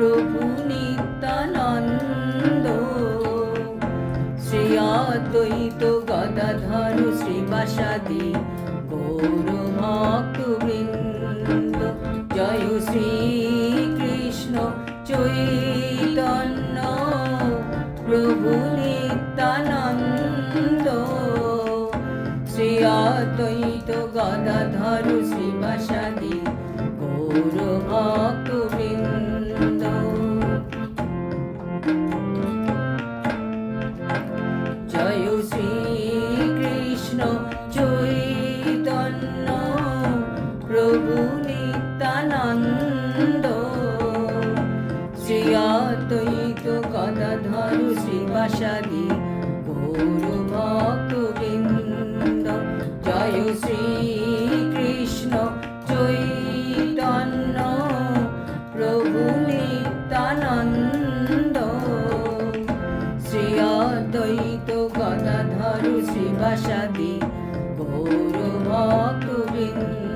প্রভু নিত্যানন্দ। শ্রেয়াদ্বৈত গদাধর শ্রীবাসাদি গৌর ভক্তবৃন্দ জয় শ্রী কৃষ্ণ চৈতন্য। প্রভু নিত্যানন্দ। শ্রেয়াদ্বৈত গদাধর শ্রীবাসাদি গৌর ভক্তবৃন্দ জয় শ্রী কৃষ্ণ চৈতন্য প্রভু শ্রী অদ্বৈত গদাধর শ্রীবাসাদি গৌর ভক্তবৃন্দ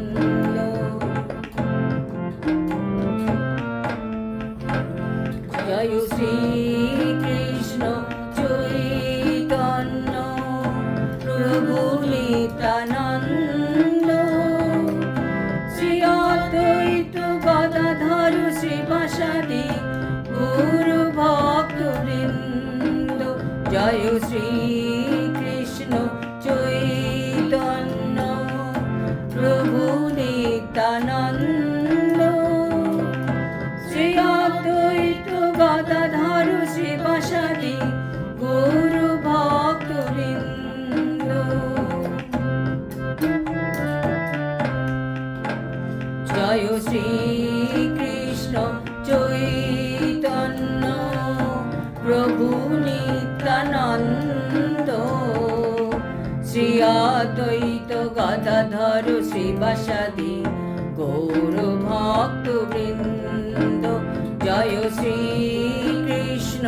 শ্রীবাসাদি গুরু জয় শ্রী কৃষ্ণ চৈতন্য। প্রভু শ্রী অদ্বৈত গদাধর শ্রীবাসাদি গুরু ভক্তবৃন্দ। জয় শ্রী প্রভু নিত্যানন্দ। শ্রী অদ্বৈত গদাধর শ্রীবাসাদি গৌর ভক্তবৃন্দ। জয় শ্রী কৃষ্ণ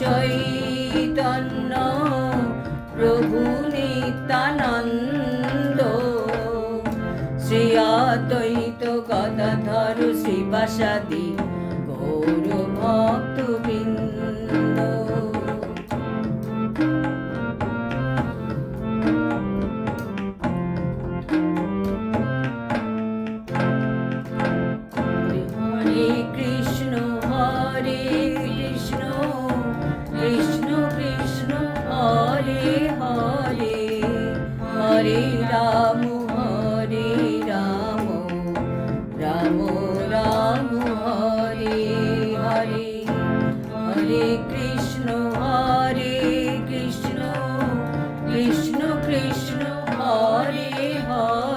চৈতন্য। প্রভু নিত্যানন্দ। শ্রী অদ্বৈত গদাধর শ্রীবাসাদি গৌর ভক্তবৃন্দ।